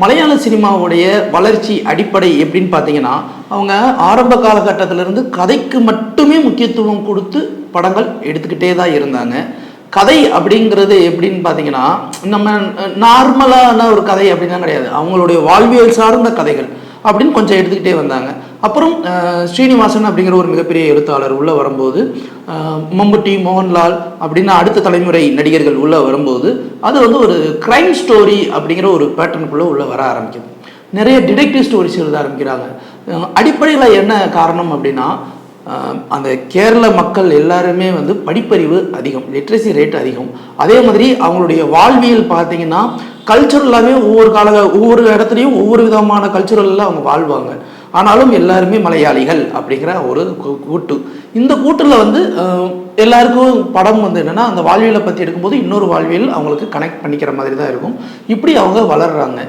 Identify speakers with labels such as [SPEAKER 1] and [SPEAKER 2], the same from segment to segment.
[SPEAKER 1] மலையாள சினிமாவுடைய வளர்ச்சி அடிப்படை எப்படின்னு பார்த்தீங்கன்னா அவங்க ஆரம்ப காலகட்டத்திலிருந்து கதைக்கு மட்டுமே முக்கியத்துவம் கொடுத்து படங்கள் எடுத்துக்கிட்டே தான் இருந்தாங்க. கதை அப்படிங்கிறது எப்படின்னு பார்த்தீங்கன்னா நம்ம நார்மலான ஒரு கதை அப்படின்னா கிடையாது. அவங்களுடைய வாழ்வியல் சார்ந்த கதைகள். அப்படின்னு கொஞ்சம் எடுத்துக்கிட்டே வந்தாங்க. அப்புறம் ஸ்ரீனிவாசன் அப்படிங்கிற ஒரு மிகப்பெரிய எழுத்தாளர் உள்ளே வரும்போது அஹ், மம்முட்டி மோகன்லால் அப்படின்னு அடுத்த தலைமுறை நடிகர்கள் உள்ளே வரும்போது அது வந்து ஒரு கிரைம் ஸ்டோரி அப்படிங்கிற ஒரு பேட்டர்னுக்குள்ளே உள்ளே வர ஆரம்பிக்குது. நிறைய டிடெக்டிவ் ஸ்டோரிஸ் எழுத ஆரம்பிக்கிறாங்க. அடிப்படையில் என்ன காரணம் அப்படின்னா அந்த கேரள மக்கள் எல்லாருமே வந்து படிப்பறிவு அதிகம் லிட்ரஸி ரேட் அதிகம். அதே மாதிரி அவங்களுடைய வாழ்வியல் பார்த்தீங்கன்னா கல்ச்சுரலாகவே ஒவ்வொரு கால ஒவ்வொரு இடத்துலையும் ஒவ்வொரு விதமான கல்ச்சுரலில் அவங்க வாழ்வாங்க. ஆனாலும் எல்லாருமே மலையாளிகள் அப்படிங்கிற ஒரு கூட்டு. இந்த கூட்டில் வந்து எல்லாருக்கும் படம் வந்து என்னென்னா அந்த வாழ்வியலை பற்றி எடுக்கும்போது இன்னொரு வாழ்வியல் அவங்களுக்கு கனெக்ட் பண்ணிக்கிற மாதிரி தான் இருக்கும். இப்படி அவங்க வளர்கிறாங்க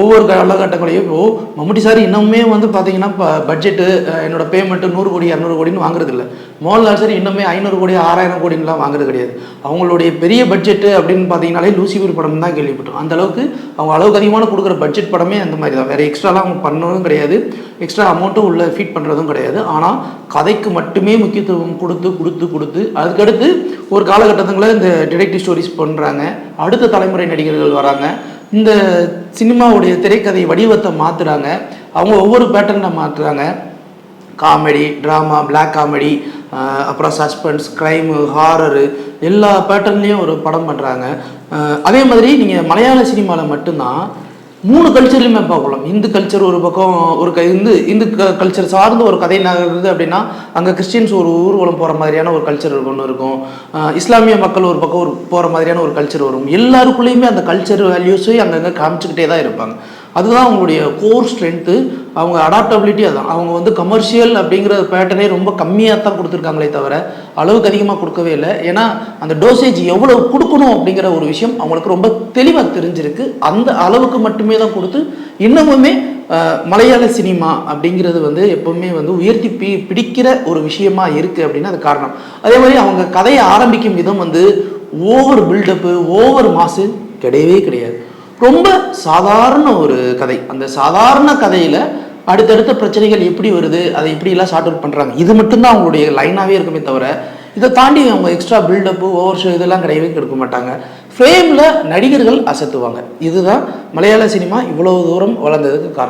[SPEAKER 1] ஒவ்வொரு காலகட்டங்களையும் இப்போ மம்முட்டி சார் இன்னுமே வந்து பார்த்தீங்கன்னா பட்ஜெட்டு என்னோட பேமெண்ட்டு நூறு கோடி இரநூறு கோடின்னு வாங்குறது இல்லை மோகன்லால் சார் இன்னுமே ஐநூறு கோடி ஆறாயிரம் கோடின்லாம் வாங்குறது கிடையாது. அவங்களுடைய பெரிய பட்ஜெட்டு அப்படின்னு பார்த்தீங்கன்னாலே லூசிபர் படம் தான் கேள்விப்பட்டோம். அந்த அளவுக்கு அவங்க அளவுக்கு அதிகமான கொடுக்குற பட்ஜெட் படமே அந்த மாதிரி தான். வேறு எக்ஸ்ட்ராலாம் அவங்க பண்ணதும் கிடையாது. எக்ஸ்ட்ரா அமௌண்ட்டும் உள்ள ஃபீட் பண்ணுறதும் கிடையாது. ஆனால் கதைக்கு மட்டுமே முக்கியத்துவம் கொடுத்து கொடுத்து கொடுத்து அதுக்கடுத்து ஒரு காலகட்டத்தில் இந்த டிடெக்டிவ் ஸ்டோரிஸ் பண்ணுறாங்க அடுத்த தலைமுறை நடிகர்கள் வராங்க. இந்த சினிமாவுடைய திரைக்கதை வடிவத்தை மாற்றுறாங்க அவங்க ஒவ்வொரு பேட்டர்னை மாற்றுறாங்க காமெடி ட்ராமா பிளாக் காமெடி அப்புறம் சஸ்பென்ஸ் க்ரைமு ஹாரரு எல்லா பேட்டர்ன்லேயும் ஒரு படம் பண்ணுறாங்க அதே மாதிரி நீங்கள் மலையாள சினிமாவில் மட்டும்தான் மூணு கல்ச்சர்லையுமே பார்க்கலாம். இந்து கல்ச்சர் ஒரு பக்கம் ஒரு க இந்து இந்து கல்ச்சர் சார்ந்த ஒரு கதை நகருது அப்படின்னா அங்கே கிறிஸ்டின்ஸ் ஒரு ஊர்வலம் போகிற மாதிரியான ஒரு கல்ச்சர் ஒன்று இருக்கும். இஸ்லாமிய மக்கள் ஒரு பக்கம் ஒரு போகிற மாதிரியான ஒரு கல்ச்சர் வரும். எல்லாருக்குள்ளேயுமே அந்த கல்ச்சர் வேல்யூஸை அங்கங்கே காமிச்சிக்கிட்டே தான் இருப்பாங்க. அதுதான் அவங்களுடைய கோர் ஸ்ட்ரென்த்து அவங்க அடாப்டபிலிட்டி அதான் அவங்க வந்து கமர்ஷியல் அப்படிங்கிற பேட்டர்னே ரொம்ப கம்மியாக தான் கொடுத்துருக்காங்களே தவிர அளவுக்கு அதிகமாக கொடுக்கவே இல்லை. ஏன்னா அந்த டோசேஜ் எவ்வளவு கொடுக்கணும் அப்படிங்கிற ஒரு விஷயம் அவங்களுக்கு ரொம்ப தெளிவாக தெரிஞ்சிருக்கு. அந்த அளவுக்கு மட்டுமே தான் கொடுத்து இன்னமுமே மலையாள சினிமா அப்படிங்கிறது வந்து எப்பவுமே வந்து உயர்த்தி பி பிடிக்கிற ஒரு விஷயமா இருக்குது அப்படின்னு அது காரணம். அதே மாதிரி அவங்க கதையை ஆரம்பிக்கும் விதம் வந்து ஓவர் பில்டப்பு ஓவர் மாசு கிடையவே கிடையாது. ரொம்ப சாதாரண ஒரு கதை. அந்த சாதாரண கதையில் அடுத்தடுத்த பிரச்சனைகள் எப்படி வருது அதை எப்படிலாம் ஷார்ட் அவுட் பண்ணுறாங்க இது மட்டும்தான் அவங்களுடைய லைனாகவே இருக்குமே தவிர இதை தாண்டி அவங்க எக்ஸ்ட்ரா பில்டப்பு ஓவர் ஷோ இதெல்லாம் கிடையவே எடுக்க மாட்டாங்க. ஃப்ரேமில் நடிகர்கள் அசத்துவாங்க. இதுதான் மலையாள சினிமா இவ்வளவு தூரம் வளர்ந்ததுக்கு காரணம்.